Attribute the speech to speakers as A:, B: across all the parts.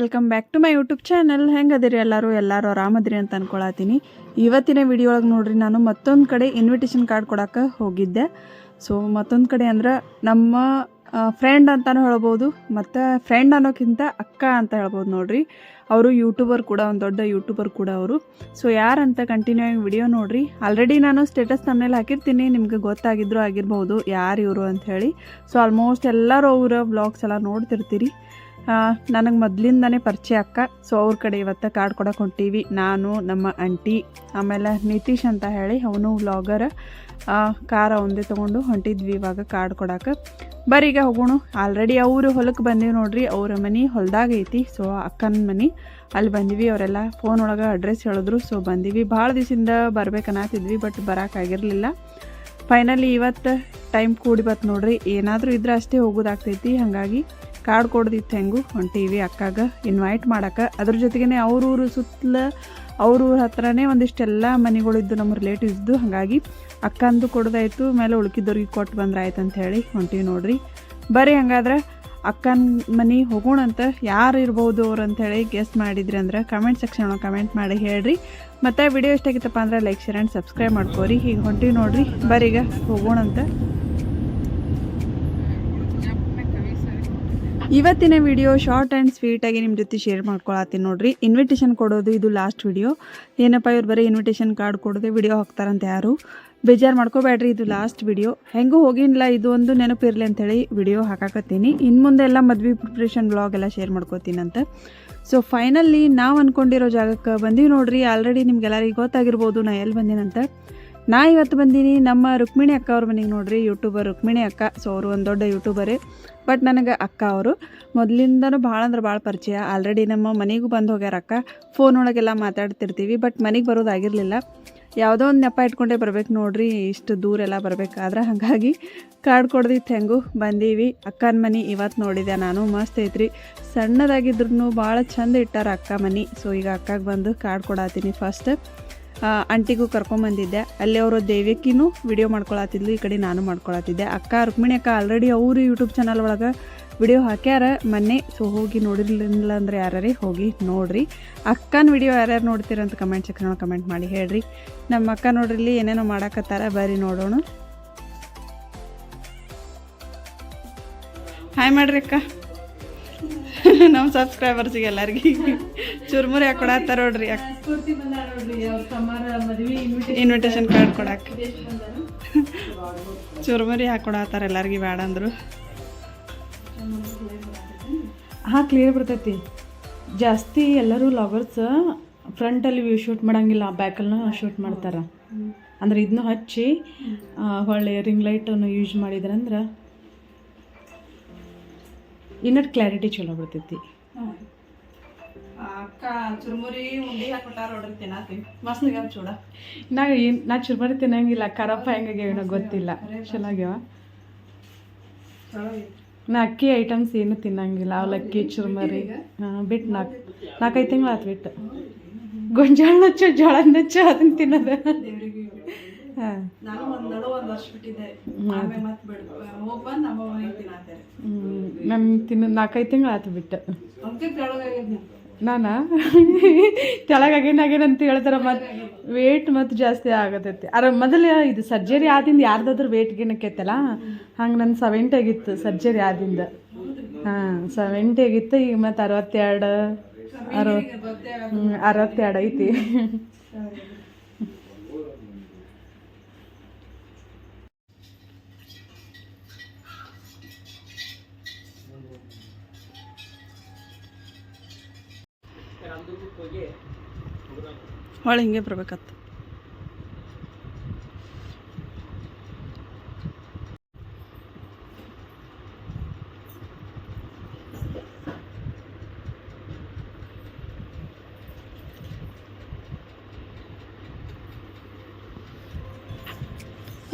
A: Welcome back to my YouTube channel. ಹೆಂಗದಿರಿ ಎಲ್ಲರೂ? ಎಲ್ಲರೂ ಆರಾಮದಿರಿ ಅಂತ ಅನ್ಕೊಳತೀನಿ ಇವತ್ತಿನ ವಿಡಿಯೋ ಒಳಗೆ ನೋಡ್ರಿ ನಾನು ಮತ್ತೊಂದು ಕಡೆ ಇನ್ವಿಟೇಷನ್ ಕಾರ್ಡ್ ಕೊಡೋಕೆ ಹೋಗಿದ್ದೆ. ಸೊ ಮತ್ತೊಂದು ಕಡೆ ಅಂದ್ರೆ ನಮ್ಮ ಫ್ರೆಂಡ್ ಅಂತಲೂ ಹೇಳ್ಬೋದು, ಮತ್ತು ಫ್ರೆಂಡ್ ಅನ್ನೋಕ್ಕಿಂತ ಅಕ್ಕ ಅಂತ ಹೇಳ್ಬೋದು ನೋಡ್ರಿ. ಅವರು ಯೂಟ್ಯೂಬರ್ ಕೂಡ, ಒಂದು ದೊಡ್ಡ ಯೂಟ್ಯೂಬರ್ ಕೂಡ ಅವರು. ಸೊ ಯಾರಂತ ಕಂಟಿನ್ಯೂ ಆಗಿ ವಿಡಿಯೋ ನೋಡ್ರಿ. ಆಲ್ರೆಡಿ ನಾನು ಸ್ಟೇಟಸ್ ತಮ್ಮನೇಲಿ ಹಾಕಿರ್ತೀನಿ, ನಿಮ್ಗೆ ಗೊತ್ತಾಗಿದ್ರು ಆಗಿರ್ಬೋದು, ಯಾರು ಇವರು ಅಂತ ಹೇಳಿ. ಸೊ ಆಲ್ಮೋಸ್ಟ್ ಎಲ್ಲರೂ ಅವರ ವ್ಲಾಗ್ಸ್ ಎಲ್ಲ ನೋಡ್ತಿರ್ತೀರಿ. ನನಗೆ ಮೊದಲಿಂದನೇ ಪರಿಚಯ ಅಕ್ಕ. ಸೊ ಅವ್ರ ಕಡೆ ಇವತ್ತು ಕಾರ್ಡ್ ಕೊಡಕ್ಕೆ ಹೊಂಟೀವಿ. ನಾನು, ನಮ್ಮ ಅಂಟಿ ಆಮೇಲೆ ನಿತೀಶ್ ಅಂತ ಹೇಳಿ ಅವನು ವ್ಲಾಗರ್ ಕಾರ ಒಂದೇ ತೊಗೊಂಡು ಹೊಂಟಿದ್ವಿ ಇವಾಗ ಕಾರ್ಡ್ ಕೊಡಕ್ಕೆ ಈಗ ಹೋಗೋಣ. ಆಲ್ರೆಡಿ ಅವರು ಹೊಲಕ್ಕೆ ಬಂದೀವಿ ನೋಡ್ರಿ, ಅವ್ರ ಮನೆ ಹೊಲ್ದಾಗ ಐತಿ. ಸೊ ಅಕ್ಕನ ಮನೆ. ಅಲ್ಲಿ ಬಂದಿವಿ, ಅವರೆಲ್ಲ ಫೋನ್ ಒಳಗೆ ಅಡ್ರೆಸ್ ಹೇಳಿದ್ರು. ಸೊ ಬಂದೀವಿ. ಭಾಳ ದಿವಸದಿಂದ ಬರ್ಬೇಕನ್ನತ್ತಿದ್ವಿ ಬಟ್ ಬರೋಕ್ಕಾಗಿರಲಿಲ್ಲ ಫೈನಲಿ ಇವತ್ತು ಟೈಮ್ ಕೂಡಿ ಬತ್ತು ನೋಡ್ರಿ. ಏನಾದರೂ ಇದ್ರೆ ಅಷ್ಟೇ ಹೋಗೋದಾಗ್ತೈತಿ. ಹಾಗಾಗಿ ಕಾರ್ಡ್ ಕೊಡ್ದಿತ್ತು ಹೆಂಗು ಹೊಂಟೀವಿ ಅಕ್ಕಾಗ ಇನ್ವೈಟ್ ಮಾಡಕ್ಕೆ ಅದ್ರ ಜೊತೆಗೇ ಅವ್ರೂರು ಸುತ್ತಲ ಅವ್ರೂರ ಹತ್ರನೇ ಒಂದಿಷ್ಟೆಲ್ಲ ಮನೆಗಳಿದ್ದು ನಮ್ಮ ರಿಲೇಟಿವ್ಸ್ದು ಹಾಗಾಗಿ ಅಕ್ಕಂದು ಕೊಡೋದಾಯ್ತು, ಮೇಲೆ ಉಳ್ಕಿದ್ದವ್ರಿಗೆ ಕೊಟ್ಟು ಬಂದ್ರೆ ಆಯ್ತು ಅಂತ ಹೇಳಿ ಹೊಂಟೀವಿ ನೋಡ್ರಿ. ಬರ್ರಿ ಹಂಗಾದ್ರೆ ಅಕ್ಕನ ಮನೆ ಹೋಗೋಣಂತ ಯಾರು ಇರ್ಬೋದು ಅವ್ರು ಅಂತೇಳಿ ಗೆಸ್ಟ್ ಮಾಡಿದ್ರಿ ಅಂದ್ರೆ ಕಮೆಂಟ್ ಸೆಕ್ಷನ್ ಒಳಗೆ ಕಮೆಂಟ್ ಮಾಡಿ ಹೇಳ್ರಿ. ಮತ್ತು ವಿಡಿಯೋ ಇಷ್ಟ ಆಗಿತ್ತಪ್ಪ ಅಂದ್ರೆ ಲೈಕ್ ಶೇರ್ ಆ್ಯಂಡ್ ಸಬ್ಸ್ಕ್ರೈಬ್ ಮಾಡ್ಕೋರಿ. ಈಗ ಹೊಂಟೀವಿ ನೋಡ್ರಿ. ಬರೀಗ ಹೋಗೋಣಂತ ಇವತ್ತಿನ ವಿಡಿಯೋ ಶಾರ್ಟ್ ಆ್ಯಂಡ್ ಸ್ವೀಟಾಗಿ ನಿಮ್ಮ ಜೊತೆ ಶೇರ್ ಮಾಡ್ಕೊಳತ್ತೀನಿ ನೋಡ್ರಿ. ಇನ್ವಿಟೇಷನ್ ಕೊಡೋದು ಇದು ಲಾಸ್ಟ್ ವಿಡಿಯೋ ಏನಪ್ಪ ಇವ್ರು ಬರೀ ಇನ್ವಿಟೇಷನ್ ಕಾರ್ಡ್ ಕೊಡೋದೆ ವಿಡಿಯೋ ಹಾಕ್ತಾರಂತೆ ಯಾರು? ಬೇಜಾರು ಮಾಡ್ಕೋಬೇಡ್ರಿ, ಇದು ಲಾಸ್ಟ್ ವಿಡಿಯೋ ಹೆಂಗೂ ಹೋಗಿಲ್ಲ ಇದು ಒಂದು ನೆನಪಿರಲಿ ಅಂತೇಳಿ ವಿಡಿಯೋ ಹಾಕಾಕತ್ತೀನಿ. ಇನ್ನು ಮುಂದೆ ಎಲ್ಲ ಮದ್ವೆ ಪ್ರಿಪ್ರೇಷನ್ ಬ್ಲಾಗ್ ಎಲ್ಲ ಶೇರ್ ಅಂತ ಸೊ ಫೈನಲಿ ನಾವು ಅಂದ್ಕೊಂಡಿರೋ ಜಾಗಕ್ಕೆ ಬಂದೀವಿ ನೋಡ್ರಿ. ಆಲ್ರೆಡಿ ನಿಮ್ಗೆಲ್ಲರಿಗೆ ಗೊತ್ತಾಗಿರ್ಬೋದು ನಾ ಎಲ್ಲಿ ಬಂದೀನಂತ. ನಾ ಇವತ್ತು ಬಂದೀನಿ ನಮ್ಮ ರುಕ್ಮಿಣಿ ಅಕ್ಕ ಅವ್ರ ಮನೆಗೆ ನೋಡ್ರಿ ಯೂಟ್ಯೂಬರ್ ರುಕ್ಮಿಣಿ ಅಕ್ಕ. ಸೊ ಅವರು ಒಂದು ದೊಡ್ಡ ಯೂಟ್ಯೂಬರೇ ಬಟ್ ನನಗೆ ಅಕ್ಕ ಅವರು. ಮೊದಲಿಂದನೂ ಭಾಳ ಅಂದ್ರೆ ಭಾಳ ಪರಿಚಯ. ಆಲ್ರೆಡಿ ನಮ್ಮ ಮನೆಗೂ ಬಂದು ಹೋಗ್ಯಾರ ಅಕ್ಕ. ಫೋನ್ ಒಳಗೆಲ್ಲ ಮಾತಾಡ್ತಿರ್ತೀವಿ ಬಟ್ ಮನೆಗೆ ಬರೋದಾಗಿರಲಿಲ್ಲ. ಯಾವುದೋ ಒಂದು ನೆಪ ಇಟ್ಕೊಂಡೇ ಬರ್ಬೇಕು ನೋಡ್ರಿ, ಇಷ್ಟು ದೂರ ಎಲ್ಲ ಬರಬೇಕಾದ್ರೆ ಹಾಗಾಗಿ ಕಾರ್ಡ್ ಕೊಡ್ದಿತ್ತು ಹೆಂಗು ಬಂದೀವಿ. ಅಕ್ಕನ ಮನೆ ಇವತ್ತು ನೋಡಿದೆ ನಾನು, ಮಸ್ತ್ ಐತ್ರಿ. ಸಣ್ಣದಾಗಿದ್ರು ಭಾಳ ಚಂದ ಇಟ್ಟಾರ ಅಕ್ಕ ಮನೆ. ಸೊ ಈಗ ಅಕ್ಕಗೆ ಬಂದು ಕಾರ್ಡ್ ಕೊಡಾತೀನಿ ಫಸ್ಟ್ ಅಂಟಿಗೂ ಕರ್ಕೊಂಬಂದಿದ್ದೆ ಅಲ್ಲಿ ಅವರು ದೇವಿಕಿನೂ ವಿಡಿಯೋ ಮಾಡ್ಕೊಳತ್ತಿದ್ಲು ಈ ಕಡೆ ನಾನು ಮಾಡ್ಕೊಳತ್ತಿದ್ದೆ ಅಕ್ಕ ರುಕ್ಮಿಣಿ ಅಕ್ಕ ಆಲ್ರೆಡಿ ಅವರು ಯೂಟ್ಯೂಬ್ ಚಾನಲ್ ಒಳಗೆ ವಿಡಿಯೋ ಹಾಕ್ಯಾರ. ಮೊನ್ನೆ ಸೊ ಹೋಗಿ ನೋಡಿರ್ಲಿಲ್ಲ ಅಂದ್ರೆ ಯಾರೇ ಹೋಗಿ ನೋಡ್ರಿ. ಅಕ್ಕನ ವಿಡಿಯೋ ಯಾರ್ಯಾರು ನೋಡ್ತೀರಂತ ಕಮೆಂಟ್ ಸೆಕ್ಷನ್ ಒಳಗೆ ಕಮೆಂಟ್ ಮಾಡಿ ಹೇಳ್ರಿ. ನಮ್ಮ ಅಕ್ಕ ನೋಡ್ರಿ ಏನೇನೋ ಮಾಡಾಕತ್ತಾರ, ಬರ್ರಿ ನೋಡೋಣ. ಹಾಯ್ ಮಾಡ್ರಿ ಅಕ್ಕ. ನಮ್ಮ ಸಬ್ಸ್ಕ್ರೈಬರ್ಸಿಗೆ ಎಲ್ಲರಿಗೆ ಚುರ್ಮುರಿ ಹಾಕೊಡತ್ತಾರ ನೋಡ್ರಿ. ಇನ್ವಿಟೇಷನ್ ಕಾರ್ಡ್ ಕೊಡಕ್ಕೆ ಚುರ್ಮುರಿ ಹಾಕೊಡತ್ತಾರ ಎಲ್ಲರಿಗೆ ಬೇಡ ಅಂದರು.
B: ಹಾಂ ಕ್ಲಿಯರ್ ಬರ್ತೈತಿ. ಜಾಸ್ತಿ ಎಲ್ಲರೂ ಲಾಗರ್ಸ್ ಫ್ರಂಟಲ್ಲಿ ವ್ಯೂ ಶೂಟ್ ಮಾಡಂಗಿಲ್ಲ ಬ್ಯಾಕಲ್ನ ಶೂಟ್ ಮಾಡ್ತಾರೆ. ಅಂದ್ರೆ ಇದನ್ನು ಹಚ್ಚಿ ಒಳ್ಳೆ ಹೊಳ್ಳಿ ರಿಂಗ್ ಲೈಟನ್ನು ಯೂಸ್ ಮಾಡಿದ್ರಂದ್ರೆ ಇನ್ನಷ್ಟು ಕ್ಲಾರಿಟಿ ಚಲೋ ಬರ್ತೈತಿ.
A: ಅಕ್ಕ ಚುರ್ಮುರಿ ಉಂಡಿ ಹಾಕೊಟ್ಟಾರ ನೋಡ್ರಿ ತಿನ್ನತ್ತೀನಿ ಮಸ್ತ್ ಆಗ್ಯಾವ ಚೂಡ.
B: ನಾ ಏನು ನಾ ಚುರುಮುರಿ ತಿನ್ನಂಗಿಲ್ಲ. ಕರಪ್ಪ ಹೆಂಗಾಗ್ಯಾವ ಗೊತ್ತಿಲ್ಲ. ಚೆನ್ನಾಗ್ಯಾವ. ನಾ ಅಕ್ಕಿ ಐಟಮ್ಸ್ ಏನು ತಿನ್ನಂಗಿಲ್ಲ. ಅವಲಕ್ಕಿ ಚುರ್ಮರಿ. ಹಾಂ ಬಿಟ್ಟು ನಾಲ್ಕು ನಾಲ್ಕೈದು ತಿಂಗಳು ಆತು ಬಿಟ್ಟು ಗೊಂಜಾಳ ನಚ್ಚು ಜೋಳ ನಚ್ಚು ಅದನ್ನ ತಿನ್ನೋದು.
A: ನಾನು ಒಂದ್ ನಡು ಒಂದ್ ವರ್ಷ ಬಿಟ್ಟಿದ್ದೆ. ಆಮೇಲೆ ಮತ್ತೆ ಬಿಡ್. ಹೋಗಿ ಬಂದು ನಮ್ಮ ಮನೆಗೆ ತಿನ್ನತ್ತೇನೆ
B: ನಾನು ತಿನ್ನ ನಾಲ್ಕೈದು ತಿಂಗಳು ಆತು ಬಿಟ್ಟು.
A: ಅದಕ್ಕೆ ಕೆಳಗಾಗಿದ್ನಿ
B: ನಾನಾ? ಕೆಳಗಾಗೇನಾಗೇನ ಅಂತ ಹೇಳ್ತಾರ ಮತ್ತು ವೇಟ್ ಮತ್ತು ಜಾಸ್ತಿ ಆಗತೈತಿ. ಅರ ಮೊದಲು ಇದು ಸರ್ಜರಿ ಆದಿಂದ ಯಾರ್ದಾದ್ರೂ ವೇಟ್ ಗೇನಕ್ಕೈತಲ್ಲ ಹಂಗೆ ನನ್ನ ಸೆವೆಂಟಿ ಆಗಿತ್ತು ಸರ್ಜರಿ ಆದಿಂದ. ಹಾಂ ಸೆವೆಂಟಿ ಆಗಿತ್ತು ಈಗ ಮತ್ತು ಅರವತ್ತೆರಡು ಅರವತ್ತು ಅರವತ್ತೆರಡು ಐತಿ.
A: ಹೊಳೆ ಹಿಂಗೆ ಬರ್ಬೇಕತ್ತ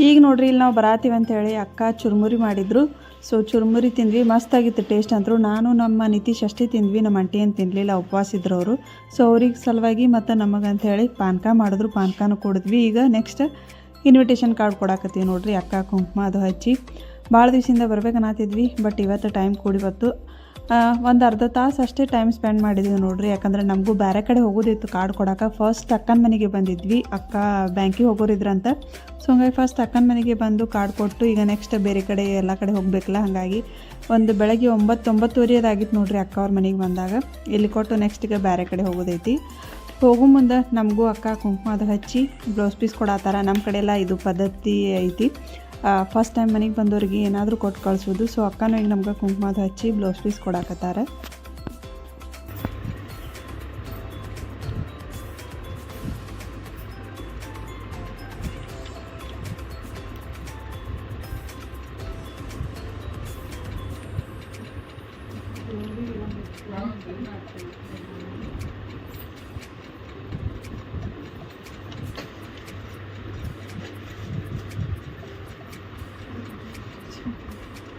A: ಈಗ ನೋಡ್ರಿ ಇಲ್ಲಿ ನಾವು ಬರಾತೀವಿ ಅಂತೇಳಿ ಅಕ್ಕ ಚುರುಮುರಿ ಮಾಡಿದ್ರು. ಸೊ ಚುರುಮುರಿ ತಿಂದ್ವಿ, ಮಸ್ತಾಗಿತ್ತು ಟೇಸ್ಟ್ ಅಂದರು ನಾನು ನಮ್ಮ ನಿತೀಶ್ ಅಷ್ಟೇ ತಿಂದ್ವಿ, ನಮ್ಮ ಅಂಟಿ ಏನು ತಿನ್ನಲಿಲ್ಲ ಉಪವಾಸ ಇದ್ರು ಅವರು ಸೊ ಅವ್ರಿಗೆ ಸಲುವಾಗಿ ಮತ್ತು ನಮಗಂತ ಹೇಳಿ ಪಾನಕ ಮಾಡಿದ್ರು, ಪಾನಕನೂ ಕೊಡಿದ್ವಿ. ಈಗ ನೆಕ್ಸ್ಟ್ ಇನ್ವಿಟೇಷನ್ ಕಾರ್ಡ್ ಕೊಡಾಕತ್ತೀವಿ ನೋಡ್ರಿ, ಅಕ್ಕ, ಕುಂಕುಮ ಅದು ಹಚ್ಚಿ. ಭಾಳ ದಿವಸದಿಂದ ಬರ್ಬೇಕನ್ನತ್ತಿದ್ವಿ ಬಟ್ ಇವತ್ತು ಟೈಮ್ ಕೂಡಿ ಬತ್ತು ಒಂದು ಅರ್ಧ ತಾಸು ಅಷ್ಟೇ ಟೈಮ್ ಸ್ಪೆಂಡ್ ಮಾಡಿದ್ವಿ ನೋಡ್ರಿ. ಯಾಕಂದ್ರೆ ನಮಗೂ ಬೇರೆ ಕಡೆ ಹೋಗೋದಿತ್ತು ಕಾರ್ಡ್ ಕೊಡೋಕೆ. ಫಸ್ಟ್ ಅಕ್ಕನ ಮನೆಗೆ ಬಂದಿದ್ವಿ. ಅಕ್ಕ ಬ್ಯಾಂಕಿಗೆ ಹೋಗೋರಿದ್ರಂತ. ಸೊ ಹಂಗಾಗಿ ಫಸ್ಟ್ ಅಕ್ಕನ ಮನೆಗೆ ಬಂದು ಕಾರ್ಡ್ ಕೊಟ್ಟು ಈಗ ನೆಕ್ಸ್ಟ್ ಬೇರೆ ಕಡೆ, ಎಲ್ಲ ಕಡೆ ಹೋಗಬೇಕಲ್ಲ? ಹಾಗಾಗಿ ಒಂದು ಬೆಳಗ್ಗೆ ಒಂಬತ್ತು ಒಂಬತ್ತುವರೆ ಅದಾಗಿತ್ತು ನೋಡ್ರಿ ಅಕ್ಕ ಅವ್ರ ಮನೆಗೆ ಬಂದಾಗ. ಇಲ್ಲಿ ಕೊಟ್ಟು ನೆಕ್ಸ್ಟ್ ಈಗ ಬೇರೆ ಕಡೆ ಹೋಗೋದೈತಿ. ಹೋಗೋ ಮುಂದೆ ನಮಗೂ ಅಕ್ಕ ಕುಂಕುಮ ಅದು ಹಚ್ಚಿ ಬ್ಲೌಸ್ ಪೀಸ್ ಕೊಡತ್ತಾರ ನಮ್ಮ ಕಡೆ ಎಲ್ಲ ಇದು ಪದ್ಧತಿ ಐತಿ. ಫಸ್ಟ್ ಟೈಮ್ ಮನೆಗೆ ಬಂದವ್ರಿಗೆ ಏನಾದರೂ ಕೊಟ್ಟು ಕಳಿಸೋದು. ಸೊ ಅಕ್ಕನೂ ಈಗ ನಮ್ಗೆ ಕುಂಕುಮ ಅದು ಹಚ್ಚಿ ಬ್ಲೌಸ್ ಪೀಸ್ ಕೊಡಾಕತ್ತಾರ.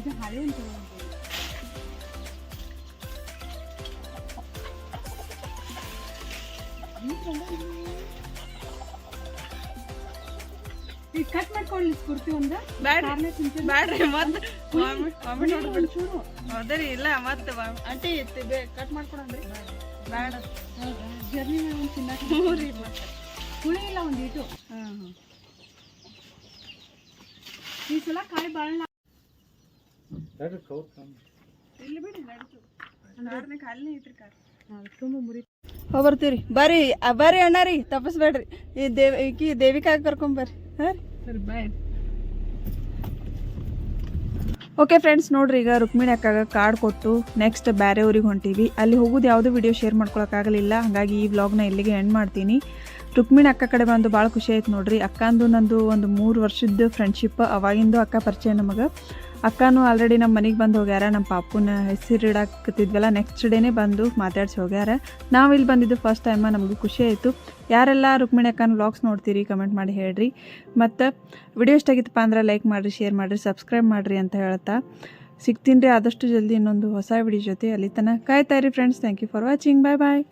C: ಕಡೆ ಹಳೆ ಅಂತ
B: ಈಗ ಕಟ್ ಮಾಡ್ಕೊಳ್ಳಿ ಕುರ್ತಿ ಒಂದು.
A: ಬ್ಯಾಡ್ರಿ ಮತ್ತೆ ಇಲ್ಲ ಮತ್ತೆ ಅಂಟಿ ಕಟ್ ಮಾಡ್ಕೊಡಂದ್ರಿ ಬ್ಯಾಡ.
B: ಜರ್ನಿ ಒಂದು ತಿನ್ನಕ್ಕೆ ಹುಳಿ ಇಲ್ಲ ಒಂದು ಇಟ್ಟು
A: ಹಾಂ ಹಾಂ
B: ಈ ಸಲ ಕಾಯಿ ಬಾಳ
A: ಇಲ್ಲಿ ಬಿಡಿ ನಡೀತು ಕಾರ್ನೇ ಖಾಲಿನೇ ಐತ್ರಿ ಕಾರ್
B: ತುಂಬ ಮುರಿ
A: ಹೋಗಿ ಬರ್ತೀವಿ ರೀ ಬರ್ರಿ ಆ, ಬರ್ರಿ ಅಣ್ಣ ರೀ ತಪ್ಪಿಸ್ಬೇಡ್ರಿ. ಈ ದೇವ್ ಈಕಿ ದೇವಿಕಾಗ ಕರ್ಕೊಂಬರ್ರಿ ಹಾಂ
B: ಸರಿ ಬಾಯ್
A: ಓಕೆ ಫ್ರೆಂಡ್ಸ್ ನೋಡ್ರಿ ಈಗ ರುಕ್ಮಿಣಿ ಅಕ್ಕಾಗ ಕಾರ್ಡ್ ಕೊಟ್ಟು ನೆಕ್ಸ್ಟ್ ಬೇರೆ ಊರಿಗೆ ಹೊಂಟೀವಿ. ಅಲ್ಲಿ ಹೋಗೋದು ಯಾವುದೂ ವಿಡಿಯೋ ಶೇರ್ ಮಾಡ್ಕೊಳಕ್ಕಾಗಲಿಲ್ಲ ಹಾಗಾಗಿ ಈ ವ್ಲಾಗ್ನ ಇಲ್ಲಿಗೆ ಎಂಡ್ ಮಾಡ್ತೀನಿ. ರುಕ್ಮಿಣಿ ಅಕ್ಕ ಕಡೆ ಬಂದು ಭಾಳ ಖುಷಿ ಆಯ್ತು ನೋಡ್ರಿ. ಅಕ್ಕಂದು ನಂದು ಒಂದು ಮೂರು ವರ್ಷದ ಫ್ರೆಂಡ್ಶಿಪ್ ಅವಾಗಿಂದು ಅಕ್ಕ ಪರಿಚಯ ನಮಗೆ. ಅಕ್ಕನೂ ಆಲ್ರೆಡಿ ನಮ್ಮ ಮನೆಗೆ ಬಂದು ಹೋಗ್ಯಾರ ನಮ್ಮ ಪಾಪುನ ಹೆಸರು ಇಡಾಕತ್ತಿದ್ವಲ್ಲ ನೆಕ್ಸ್ಟ್ ಡೇನೇ ಬಂದು ಮಾತಾಡ್ಸಿ ಹೋಗ್ಯಾರ. ನಾವು ಇಲ್ಲಿ ಬಂದಿದ್ದು ಫಸ್ಟ್ ಟೈಮ ನಮಗೂ ಖುಷಿ ಆಯಿತು. ಯಾರೆಲ್ಲ ರುಕ್ಮಿಣಿ ಅಕ್ಕನ ವ್ಲಾಗ್ಸ್ ನೋಡ್ತೀರಿ ಕಮೆಂಟ್ ಮಾಡಿ ಹೇಳ್ರಿ. ಮತ್ತು ವಿಡಿಯೋ ಇಷ್ಟ ಆಗಿತ್ತಪ್ಪ ಅಂದ್ರೆ ಲೈಕ್ ಮಾಡಿರಿ ಶೇರ್ ಮಾಡಿರಿ ಸಬ್ಸ್ಕ್ರೈಬ್ ಮಾಡಿರಿ ಅಂತ ಹೇಳ್ತಾ ಸಿಗ್ತೀನಿ ರೀ ಆದಷ್ಟು ಜಲ್ದಿ ಇನ್ನೊಂದು ಹೊಸ ವಿಡಿಯೋ ಜೊತೆ, ಅಲ್ಲಿ ತನಕ ಕಾಯ್ತಾ ಇರಿ friends thank you for watching bye bye